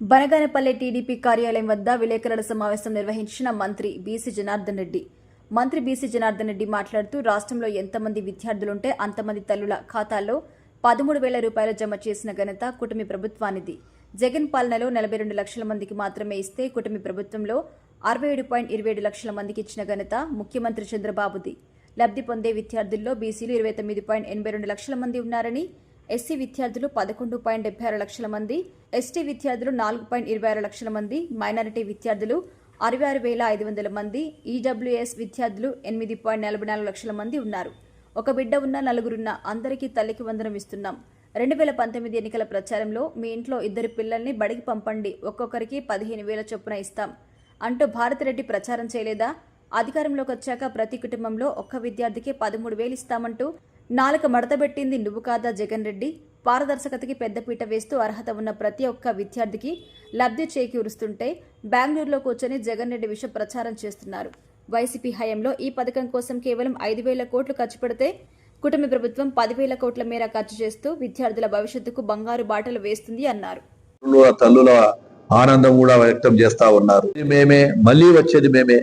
Banaganapalle TDP కార్యాలయం వద్ద విలేకరుల సమావేశం నిర్వహించిన మంత్రి బీసీ జనార్దన్ రెడ్డి. మంత్రి బీసీ జనార్దన్ రెడ్డి మాట్లాడుతూ రాష్ట్రంలో ఎంతమంది విద్యార్థులుంటే అంతమంది తల్లుల ఖాతాల్లో పదమూడు వేల రూపాయలు జమ చేసిన ఘనత కుటుంబ ప్రభుత్వానిది. జగన్ పాలనలో నలభై రెండు లక్షల మందికి మాత్రమే ఇస్తే కుటుంబ ప్రభుత్వంలో అరవై ఏడు పాయింట్ ఇరవై ఏడు లక్షల మందికి ఇచ్చిన ఘనత ముఖ్యమంత్రి చంద్రబాబుది. లబ్ధి పొందే విద్యార్థుల్లో బీసీలు ఇరవై తొమ్మిది పాయింట్ ఎనభై రెండు లక్షల మంది ఉన్నారని ఎస్సీ విద్యార్థులు పదకొండు పాయింట్ డెబ్బై ఆరు లక్షల మంది ఎస్టీ విద్యార్థులు నాలుగు పాయింట్ ఇరవై ఆరు లక్షల మంది మైనారిటీ విద్యార్థులు అరవై ఆరు వేల ఐదు వందల మంది ఈడబ్ల్యూఎస్ విద్యార్థులు ఎనిమిది పాయింట్ నలభై నాలుగు లక్షల మంది ఉన్నారు. ఒక బిడ్డ ఉన్న నలుగురున్న అందరికీ తల్లికి వందనం ఇస్తున్నాం. రెండు వేల పంతొమ్మిది ఎన్నికల ప్రచారంలో మీ ఇంట్లో ఇద్దరు పిల్లల్ని బడికి పంపండి ఒక్కొక్కరికి పదిహేను వేల చొప్పున ఇస్తాం. అంటూ భారతిరెడ్డి ప్రచారం చేయలేదా? అధికారంలోకి వచ్చాక ప్రతి కుటుంబంలో ఒక్క విద్యార్థికి పదమూడు వేలు ఇస్తామంటూ నాలుక మడతబెట్టింది నువ్వు కాదా జగన్ రెడ్డి? పారదర్శకతకి పెద్దపీట వేస్తూ అర్హత ఉన్న ప్రతి ఒక్క విద్యార్థికి లబ్ధి చేకూరుస్తుంటే బెంగళూరులో కూర్చొని జగన్ రెడ్డి విష ప్రచారం చేస్తున్నారు. వైసీపీ హయాంలో ఈ పథకం కోసం కేవలం ఐదు వేల కోట్లు ఖర్చు పెడితే కుటుంబ ప్రభుత్వం పదివేల కోట్ల మేర ఖర్చు చేస్తూ విద్యార్థుల భవిష్యత్తుకు బంగారు బాటలు వేస్తుంది అన్నారు. తల్లుల ఆనందం కూడా వ్యక్తం చేస్తా ఉన్నారు. మేమే మళ్ళీ వచ్చేది మేమే.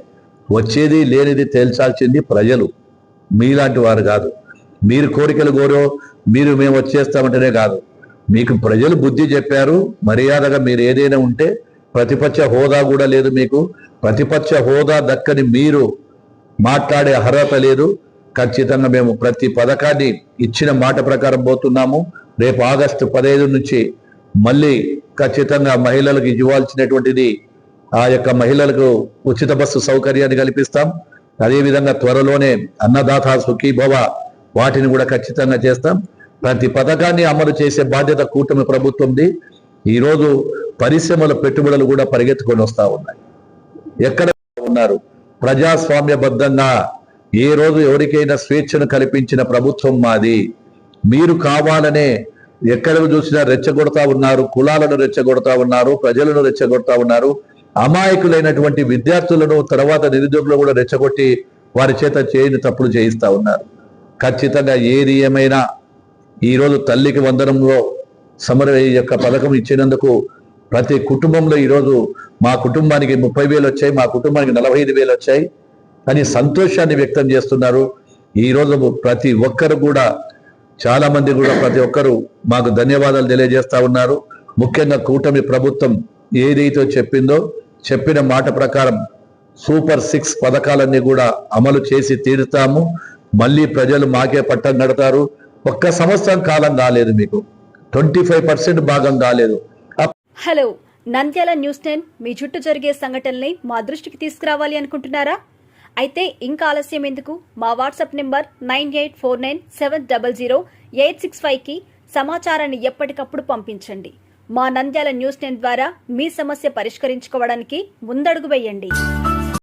వచ్చేది లేనిది తేల్చాల్సింది ప్రజలు. మీలాంటి వారు కాదు. మీరు కోరికలు కోరో మీరు మేము వచ్చేస్తామంటేనే కాదు. మీకు ప్రజలు బుద్ధి చెప్పారు మర్యాదగా మీరు ఏదైనా ఉంటే ప్రతిపక్ష హోదా కూడా లేదు మీకు. ప్రతిపక్ష హోదా దక్కని మీరు మాట్లాడే అర్హత లేదు. ఖచ్చితంగా మేము ప్రతి పథకాన్ని ఇచ్చిన మాట ప్రకారం పోతున్నాము. రేపు ఆగస్టు పదహైదు నుంచి మళ్ళీ ఖచ్చితంగా మహిళలకు ఇవ్వాల్సినటువంటిది ఆ యొక్క మహిళలకు ఉచిత బస్సు సౌకర్యాన్ని కల్పిస్తాం. అదేవిధంగా త్వరలోనే అన్నదాత సుఖీభవ వాటిని కూడా ఖచ్చితంగా చేస్తాం. ప్రతి పథకాన్ని అమలు చేసే బాధ్యత కూటమి ప్రభుత్వంది. ఈరోజు పరిశ్రమల పెట్టుబడులు కూడా పరిగెత్తుకొని వస్తూ ఉన్నాయి. ఎక్కడ ఉన్నారు? ప్రజాస్వామ్యబద్ధంగా ఏ రోజు ఎవరికైనా స్వేచ్ఛను కల్పించిన ప్రభుత్వం మాది. మీరు కావాలనే ఎక్కడ చూసినా రెచ్చగొడతా ఉన్నారు. కులాలను రెచ్చగొడతా ఉన్నారు. ప్రజలను రెచ్చగొడతా ఉన్నారు. అమాయకులైనటువంటి విద్యార్థులను తర్వాత నిరుద్యోగులు కూడా రెచ్చగొట్టి వారి చేత చేయని తప్పులు చేయిస్తా ఉన్నారు. ఖచ్చితంగా ఏది ఏమైనా ఈరోజు తల్లికి వందనంలో సమర యొక్క పథకం ఇచ్చినందుకు ప్రతి కుటుంబంలో ఈరోజు మా కుటుంబానికి ముప్పై వేలు వచ్చాయి మా కుటుంబానికి నలభై ఐదు వేలు వచ్చాయి. అని సంతోషాన్ని వ్యక్తం చేస్తున్నారు. ఈ రోజు ప్రతి ఒక్కరు కూడా చాలామంది కూడా ప్రతి ఒక్కరు మాకు ధన్యవాదాలు తెలియజేస్తా ఉన్నారు. ముఖ్యంగా కూటమి ప్రభుత్వం ఏదైతే చెప్పిందో చెప్పిన మాట ప్రకారం సూపర్ సిక్స్ పథకాలన్నీ కూడా అమలు చేసి తీరుతాము. మళ్ళీ ప్రజలు మాకే పట్టం కడతారు ఒక్క సంవత్సరం కాలం కాలేదు మీకు. ట్వంటీ ఫైవ్ పర్సెంట్ భాగం కాలేదు హలో నంద్యాల న్యూస్ టెన్ మీ చుట్టూ జరిగే సంఘటనల్ని మా దృష్టికి తీసుకురావాలి అనుకుంటున్నారా? అయితే ఇంకా ఆలస్యం ఎందుకు? మా WhatsApp number nine eight four nine seven double zero eight six ఫైవ్కి సమాచారాన్ని ఎప్పటికప్పుడు పంపించండి. మా నంద్యాల న్యూస్ టెన్ ద్వారా మీ సమస్య పరిష్కరించుకోవడానికి ముందడుగు వేయండి.